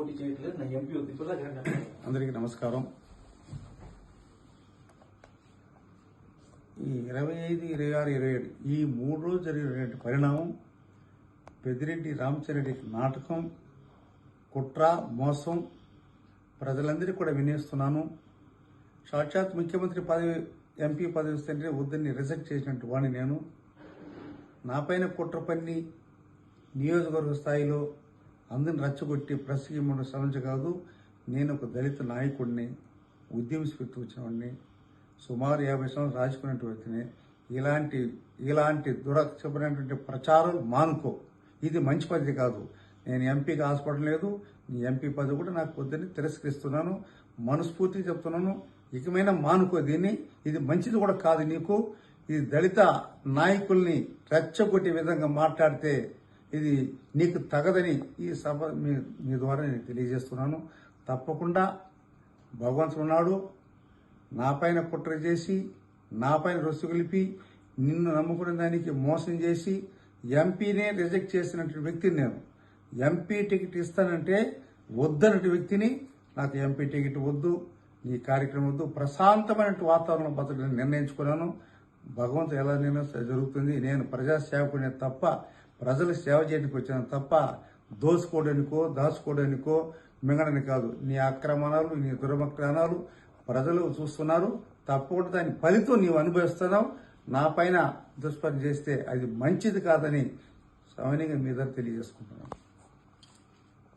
పోటీ చేయట్లేదు నా ఎంపీ ఉంది అందరికీ నమస్కారం. ఈ ఇరవై ఐదు ఇరవై ఆరు ఇరవై ఏడు ఈ మూడు రోజు జరిగినటువంటి పరిణామం పెద్దిరెడ్డి రామచంద్రెడ్డి నాటకం కుట్ర మోసం ప్రజలందరికీ కూడా వినియోస్తున్నాను సాక్షాత్ ముఖ్యమంత్రి పదవి ఎంపీ పదవి ఇస్తుంటే వద్దని రిజెక్ట్ చేసినట్టు వాడిని నేను. నాపైన కుట్ర పన్ని నియోజకవర్గ స్థాయిలో అందరిని రచ్చగొట్టి ప్రెస్కి ఇమ్మడం సమస్య కాదు నేను ఒక దళిత నాయకుడిని ఉద్యమ స్ఫూర్తి వచ్చినవాడిని సుమారు యాభై సంవత్సరాలు రాజుకున్నటువంటి వ్యక్తిని ఇలాంటి ఇలాంటి దురక్షపమైనటువంటి ప్రచారం మానుకో. ఇది మంచి పద్ధతి కాదు. నేను ఎంపీకి ఆశపడడం లేదు. నీ ఎంపీ పదవి కూడా నాకు వద్దని తిరస్కరిస్తున్నాను. మనస్ఫూర్తిగా చెప్తున్నాను. ఇకమైనా మానుకో దీన్ని. ఇది మంచిది కూడా కాదు నీకు. ఇది దళిత నాయకుల్ని రెచ్చగొట్టే విధంగా మాట్లాడితే ఇది నీకు తగదని ఈ సభ మీ మీ ద్వారా నేను తెలియజేస్తున్నాను. తప్పకుండా భగవంతుడు ఉన్నాడు. నా పైన కుట్ర చేసి నా పైన రొస్సు కలిపి నిన్ను నమ్ముకునే దానికి మోసం చేసి ఎంపీనే రిజెక్ట్ చేసినటువంటి వ్యక్తిని నేను. ఎంపీ టికెట్ ఇస్తానంటే వద్దన్నటువంటి వ్యక్తిని నాకు ఎంపీ టికెట్ వద్దు ఈ కార్యక్రమం వద్దు. ప్రశాంతమైన వాతావరణం బతకడం నిర్ణయించుకున్నాను. భగవంతుడు ఎలా నిర్ణయం జరుగుతుంది. నేను ప్రజాసేవకునే తప్ప ప్రజలు సేవ చేయడానికి వచ్చాను తప్ప దోసుకోవడానికో దాచుకోవడానికో మింగడని కాదు. నీ అక్రమణాలు నీ దురమక్రమాలు ప్రజలు చూస్తున్నారు. తప్పకుండా దాని ఫలితం నీవు అనుభవిస్తున్నావు. నా పైన దుష్పని చేస్తే అది మంచిది కాదని సవనీగా మీద తెలియజేసుకుంటున్నాను.